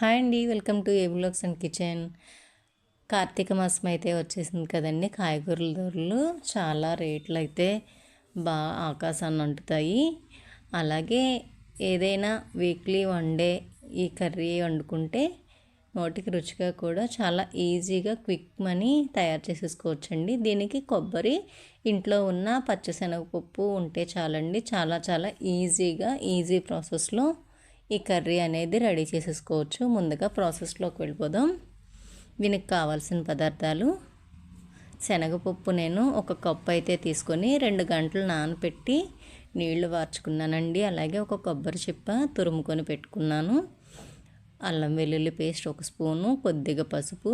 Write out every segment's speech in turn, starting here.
Hi అండి welcome to ఏబులాక్స్ and kitchen. Karthika మాసం అయితే వచ్చేసింది కదండి కాయగూరల ధరలు చాలా రేట్లు అయితే బాగా ఆకాశాన్ని అంటుతాయి. అలాగే ఏదైనా వీక్లీ వన్ డే ఈ కర్రీ వండుకుంటే నోటికి రుచిగా కూడా చాలా ఈజీగా క్విక్ మనీ తయారు చేసేసుకోవచ్చండి. దీనికి కొబ్బరి ఇంట్లో ఉన్న పచ్చిశనగపప్పు ఉంటే చాలండి. చాలా చాలా ఈజీగా ఈజీ ప్రాసెస్లో ఈ కర్రీ అనేది రెడీ చేసేసుకోవచ్చు. ముందుగా ప్రాసెస్లోకి వెళ్ళిపోదాం. దీనికి కావాల్సిన పదార్థాలు. శనగపప్పు నేను ఒక కప్పు అయితే తీసుకొని రెండు గంటలు నానపెట్టి నీళ్ళు వార్చుకున్నానండి. అలాగే ఒక కొబ్బరి చిప్ప తురుముకొని పెట్టుకున్నాను. అల్లం వెల్లుల్లి పేస్ట్ ఒక స్పూను కొద్దిగా పసుపు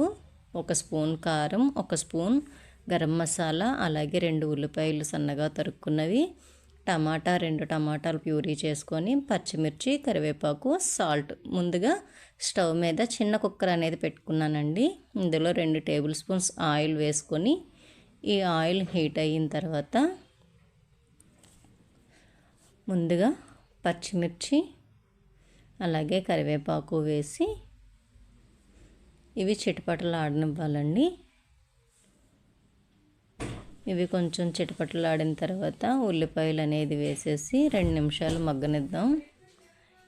ఒక స్పూన్ కారం ఒక స్పూన్ గరం మసాలా అలాగే రెండు ఉల్లిపాయలు సన్నగా తరుక్కున్నవి. టమాటా రెండు టమాటాలు ప్యూరీ చేసుకొని పచ్చిమిర్చి కరివేపాకు సాల్ట్. ముందుగా స్టవ్ మీద చిన్న కుక్కర్ అనేది పెట్టుకున్నానండి. ఇందులో రెండు టేబుల్ స్పూన్స్ ఆయిల్ వేసుకొని ఈ ఆయిల్ హీట్ అయిన తర్వాత ముందుగా పచ్చిమిర్చి అలాగే కరివేపాకు వేసి ఇవి చిటపటలు ఆడనివ్వాలండి ఇవి కొంచెం చిటపటలాడిన తర్వాత ఉల్లిపాయలు అనేది వేసేసి రెండు నిమిషాలు మగ్గనిద్దాం.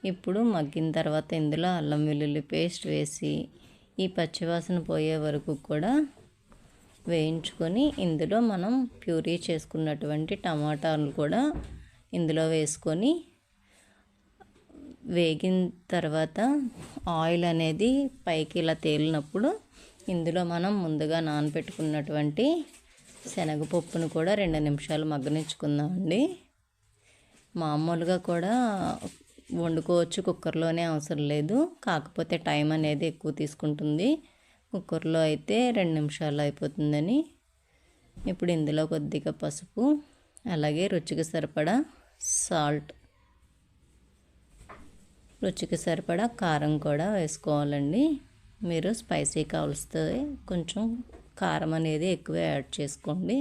ఇప్పుడు మగ్గిన తర్వాత ఇందులో అల్లం వెల్లుల్లి పేస్ట్ వేసి ఈ పచ్చివాసన పోయే వరకు కూడా వేయించుకొని ఇందులో మనం ప్యూరీ చేసుకున్నటువంటి టమాటాలు కూడా ఇందులో వేసుకొని వేగిన తర్వాత ఆయిల్ అనేది పైకి ఇలా తేలినప్పుడు ఇందులో మనం ముందుగా నానబెట్టుకున్నటువంటి శనగపప్పును కూడా రెండు నిమిషాలు మగ్గనిచ్చుకుందామండి. మామూలుగా కూడా వండుకోవచ్చు కుక్కర్లోనే అవసరం లేదు. కాకపోతే టైం అనేది ఎక్కువ తీసుకుంటుంది. కుక్కర్లో అయితే రెండు నిమిషాలు అయిపోతుందని. ఇప్పుడు ఇందులో కొద్దిగా పసుపు అలాగే రుచికి సరిపడా సాల్ట్. రుచికి సరిపడా కారం కూడా వేసుకోవాలండి. మీరు స్పైసీ కావలిస్తే కొంచెం కారం అనేది ఎక్కువ యాడ్ చేసుకోండి.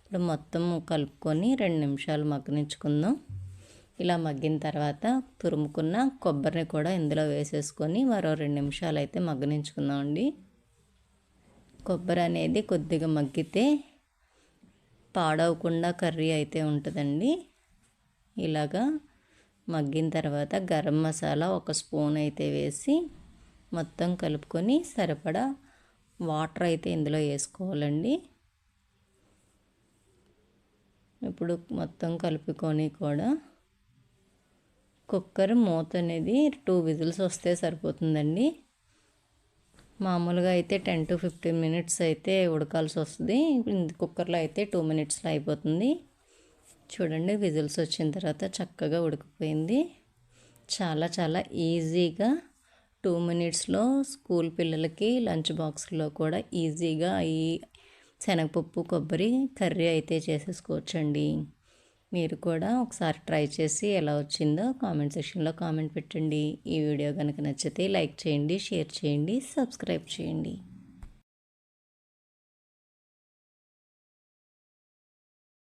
ఇప్పుడు మొత్తం కలుపుకొని రెండు నిమిషాలు మగ్గనించుకుందాం ఇలా మగ్గిన తర్వాత తురుముకున్న కొబ్బరిని కూడా ఇందులో వేసేసుకొని మరో రెండు నిమిషాలు అయితే మగ్గనించుకుందామండి కొబ్బరి అనేది కొద్దిగా మగ్గితే పాడవకుండా కర్రీ అయితే ఉంటుందండి. ఇలాగా మగ్గిన తర్వాత గరం మసాలా ఒక స్పూన్ అయితే వేసి మొత్తం కలుపుకొని సరిపడా వాటర్ అయితే ఇందులో వేసుకోవాలండి. ఇప్పుడు మొత్తం కలుపుకొని కూడా కుక్కర్ మూత అనేది టూ విజిల్స్ వస్తే సరిపోతుందండి. మామూలుగా అయితే టెన్ టు ఫిఫ్టీన్ మినిట్స్ అయితే ఉడకాల్సి వస్తుంది. కుక్కర్లో అయితే టూ మినిట్స్లో అయిపోతుంది. చూడండి విజిల్స్ వచ్చిన తర్వాత చక్కగా ఉడికిపోయింది. చాలా చాలా ఈజీగా టూ మినిట్స్లో స్కూల్ పిల్లలకి లంచ్ బాక్స్లో కూడా ఈజీగా ఈ శనగపప్పు కొబ్బరి కర్రీ అయితే చేసేసుకోవచ్చండి. మీరు కూడా ఒకసారి ట్రై చేసి ఎలా వచ్చిందో కామెంట్ సెక్షన్లో కామెంట్ పెట్టండి. ఈ వీడియో కనుక నచ్చితే లైక్ చేయండి షేర్ చేయండి సబ్స్క్రైబ్ చేయండి.